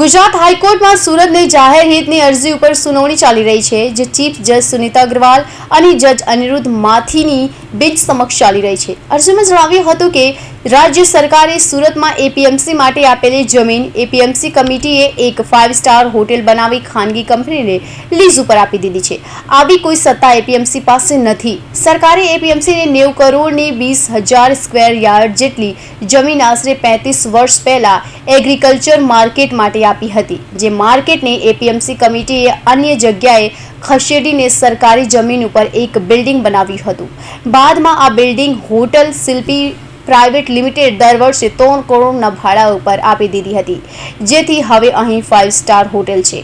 ગુજરાત હાઈકોર્ટમાં સુરતની જાહેર હિતની અરજી ઉપર સુનાવણી ચાલી રહી છે, જે ચીફ જજ સુનીતા અગ્રવાલ અને જજ અનિરુદ્ધ માથીની બેન્ચ સમક્ષ ચાલી રહી છે. અરજીમાં જણાવ્યું હતું કે, રાજ્ય સરકારે સુરતમાં એપીએમસી માટે આપેલી જમીન એપીએમસી કમિટીએ એક ફાઇવ સ્ટાર હોટેલ બનાવી ખાનગી કંપનીને લીઝ ઉપર આપી દીધી છે. આવી કોઈ સત્તા એપીએમસી પાસે નથી. સરકારે એપીએમસીને નેવું કરોડની વીસ હજાર સ્ક્વેર યાર્ડ જેટલી જમીન આશરે પેંતીસ વર્ષ પહેલાં એગ્રીકલ્ચર માર્કેટ માટે આપી હતી. જે માર્કેટને એપીએમસી કમિટીએ અન્ય જગ્યાએ ખસેડીને સરકારી જમીન ઉપર એક બિલ્ડિંગ બનાવ્યું હતું. બાદમાં આ building hotel Shilpi private limited દર વર્ષે ત્રણ કરોડના ભાડા ઉપર આપી દીધી હતી. જેથી હવે અહીં ફાઇવ સ્ટાર હોટેલ છે.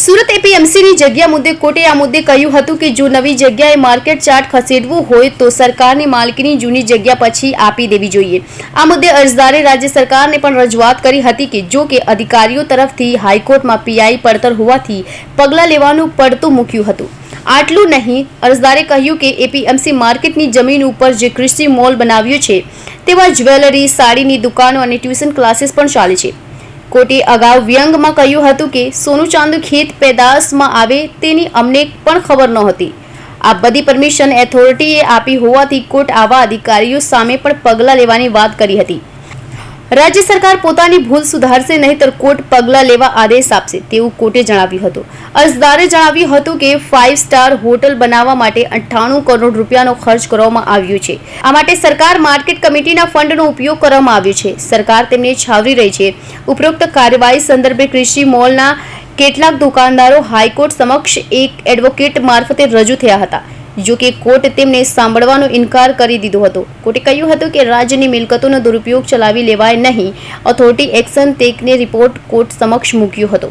સુરત એપીએમસીની જગ્યા મુદ્દે કોર્ટે આ મુદ્દે કહ્યું હતું કે જો નવી જગ્યાએ માર્કેટ ચાર્ટ ખસેડવું હોય તો સરકારની માલકીની જૂની જગ્યા પછી આપી દેવી જોઈએ. આ મુદ્દે અરજદારે રાજ્ય સરકારને પણ રજૂઆત કરી હતી કે જો કે અધિકારીઓ તરફથી હાઈકોર્ટમાં પીઆઈ પડતર હોવાથી પગલાં લેવાનું પડતું મૂક્યું હતું. આટલું નહીં, અરજદારે કહ્યું કે એપીએમસી માર્કેટની જમીન ઉપર જે કૃષિ મોલ બનાવ્યું છે તેમાં જ્વેલરી, સાડીની દુકાનો અને ટ્યુશન ક્લાસીસ પણ ચાલે છે. કોર્ટે અગાઉ વ્યંગમાં કહ્યું હતું કે સોનું ચાંદુ ખેત પેદાશમાં આવે તેની અમને પણ ખબર નહોતી. આ બધી પરમિશન એથોરિટીએ આપી હોવાથી કોર્ટ આવા અધિકારીઓ સામે પણ પગલાં લેવાની વાત કરી હતી. રાજ્ય સરકાર પોતાની ભૂલ સુધારશે નહીતર કોર્ટ પગલાં લેવા આદેશ આપશે, તેવું કોર્ટે જણાવ્યું હતું. અરજદારે જણાવ્યું હતું કે ફાઇવ સ્ટાર હોટલ બનાવવા માટે અઠ્ઠાણું કરોડ રૂપિયાનો ખર્ચ કરવામાં આવ્યો છે. આ માટે સરકાર માર્કેટ કમિટીના ફંડનો ઉપયોગ કરવામાં આવ્યો છે. સરકાર તેમને છાવરી રહી છે. ઉપરોક્ત કાર્યવાહી સંદર્ભે કૃષિ મોલના કેટલાક દુકાનદારો હાઈકોર્ટ સમક્ષ એક એડવોકેટ મારફતે રજૂ થયા હતા. જો કે કોર્ટ તેમને સાંભળવાનો ઇનકાર કરી દીધો હતો. કોર્ટે કહ્યું હતું કે રાજ્યની મિલકતોનો દુરુપયોગ ચલાવી લેવાય નહીં. ઓથોરિટી એક્શન ટેકને રિપોર્ટ કોર્ટ સમક્ષ મૂક્યો હતો.